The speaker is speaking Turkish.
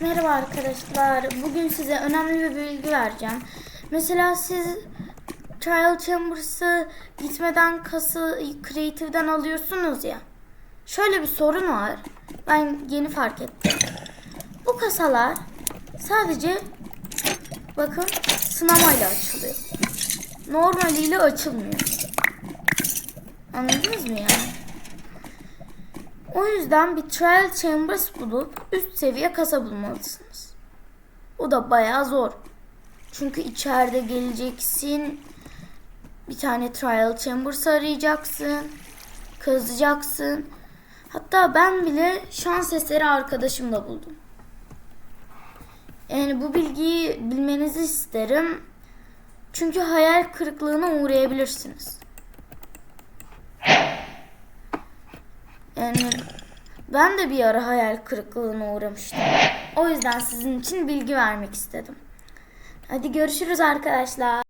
Merhaba arkadaşlar. Bugün size önemli bir bilgi vereceğim. Mesela siz Trial Chambers'ı gitmeden kası Creative'den alıyorsunuz ya. Şöyle bir sorun var. Ben yeni fark ettim. Bu kasalar sadece bakın sınamayla açılıyor. Normaliyle açılmıyor. Anladınız mı yani? O yüzden bir trial chambers bulup üst seviye kasa bulmalısınız. O da bayağı zor. Çünkü içeride geleceksin. Bir tane trial chambers arayacaksın. Kazacaksın. Hatta ben bile şans eseri arkadaşımla buldum. Yani bu bilgiyi bilmenizi isterim. Çünkü hayal kırıklığına uğrayabilirsiniz. Yani ben de bir ara hayal kırıklığına uğramıştım. O yüzden sizin için bilgi vermek istedim. Hadi görüşürüz arkadaşlar.